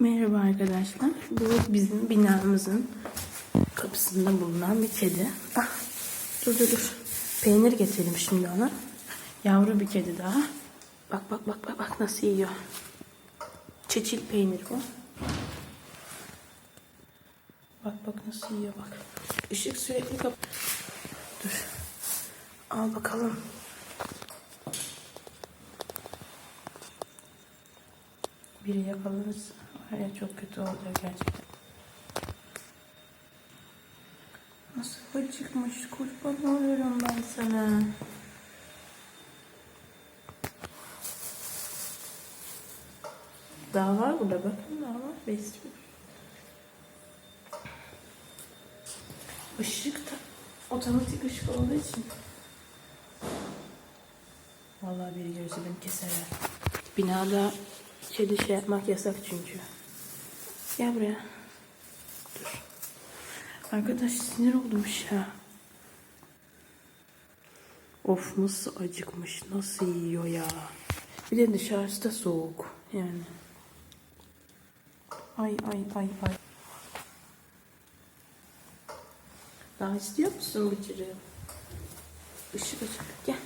Merhaba arkadaşlar. Bu bizim binamızın kapısında bulunan bir kedi. Ah, dur dur dur. Peynir getirelim şimdi ona. Yavru bir kedi daha. Bak bak bak bak bak nasıl yiyor. Çeçil peynir bu. Bak bak nasıl yiyor bak. Işık sürekli kap. Dur. Al bakalım. Biri yakalanırsa var ya çok kötü olacak gerçekten. Nasıl acıkmış kurban oluyorum ben sana. Daha var burada bakın daha var. Besliyor. Işık da otomatik ışık olduğu için. Vallahi biri beni keser. Binada kedi şey yapmak yasak çünkü. Gel buraya. Dur. Arkadaş sinir oldum ya. Of nasıl acıkmış, nasıl yiyor ya. Bir de dışarısı da soğuk yani. Ay ay ay ay. Daha istiyor musun Bıcır'ı? Işık ışık gel.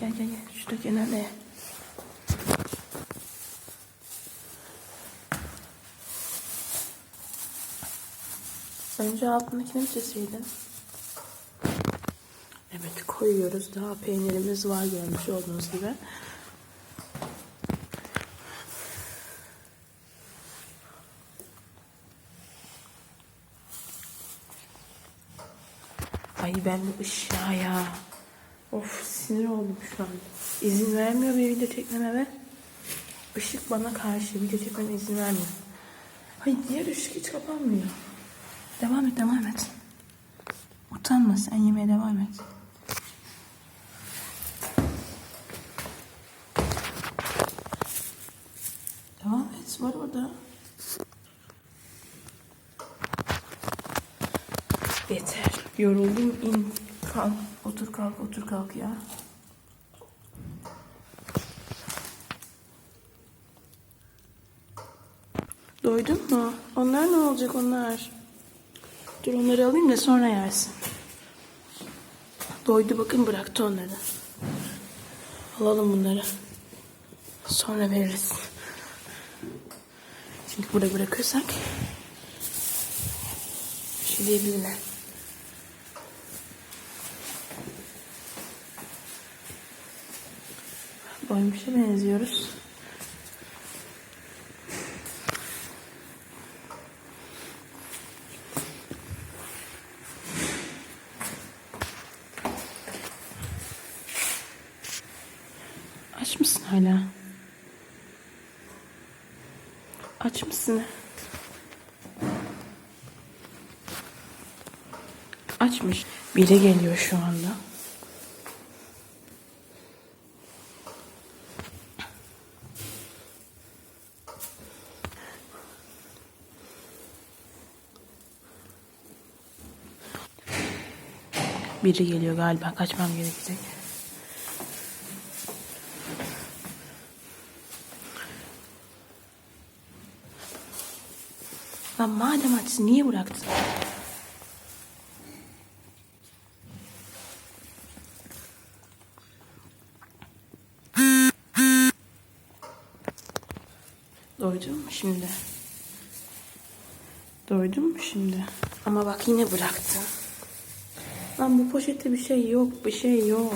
Gel gel gel şurada kenarda ye. Önce altındakini mi çizseydin? Evet koyuyoruz. Daha peynirimiz var görmüş olduğunuz gibi. Ay ben bu ışığa ya. Of sinir oldum şu an. İzin vermiyor bir video çekmeme ve ışık bana karşı video çekmeme izin vermiyor. Ay diğer ışık hiç kapanmıyor. Devam et devam et. Utanma sen yemeğe devam et. Devam et var orada. Yeter. Yoruldum in. Kalk. Otur kalk otur kalk ya. Doydun mu? Onlar ne olacak onlar? Dur onları alayım da sonra yersin. Doydu bakın bıraktı onları. Alalım bunları. Sonra veririz. Çünkü burada bırakırsak bir şey diyebilirler. Doymuşa benziyoruz. Aç mısın hala? Aç mısın? Açmış. Biri geliyor şu anda. Biri geliyor galiba. Kaçmam gerekecek. Lan madem açsın niye bıraktın? Doydun mu şimdi? Doydun mu şimdi? Ama bak yine bıraktı. Lan bu poşette bir şey yok, bir şey yok.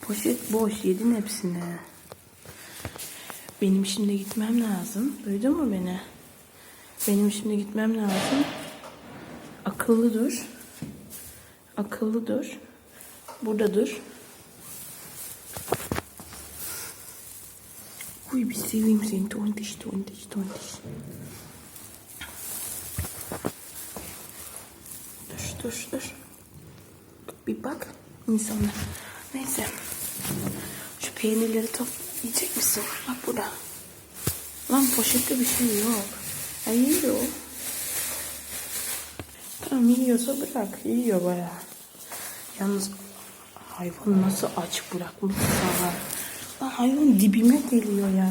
Poşet boş, yedin hepsini. Benim şimdi gitmem lazım. Duydun mu beni? Benim şimdi gitmem lazım. Akıllı dur. Akıllı dur. Burada dur. Uy bir seveyim seni. Tontiş, tontiş, tontiş. Dur, dur, dur. Bir bak insanlar. Neyse. Şu peynirleri top yiyecek misin? Bak burada. Lan poşette bir şey yok. Ha, yiyor. Tamam yiyorsa bırak. Yiyor baya. Yalnız hayvan nasıl aç bırakmış sana. Lan hayvan dibime geliyor ya.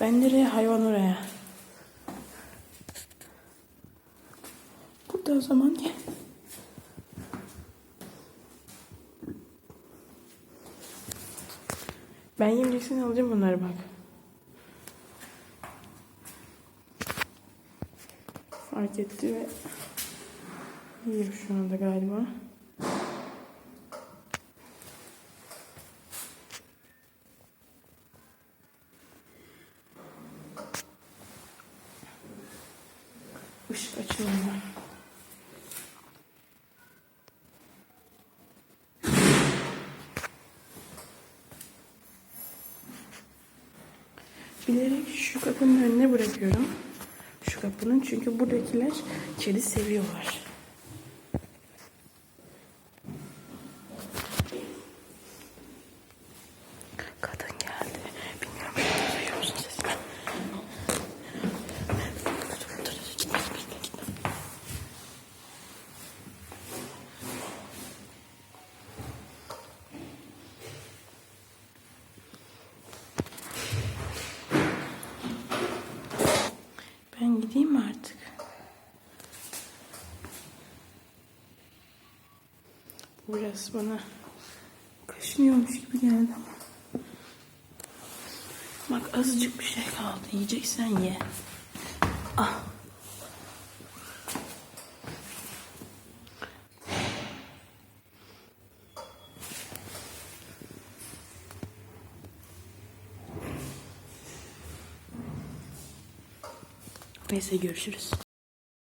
Ben nereye hayvan oraya. Burada o zaman gel. Ben yemeyeceksen alacağım bunları bak. Fark etti ve yiyor şu anda galiba. Işık açılmıyor. Bilerek şu kapının önüne bırakıyorum. Kapının çünkü buradakiler kedi seviyorlar. Gideyim mi artık? Bu bana kaşınıyormuş gibi geldi ama. Bak azıcık bir şey kaldı. Yiyeceksen ye. Neyse görüşürüz.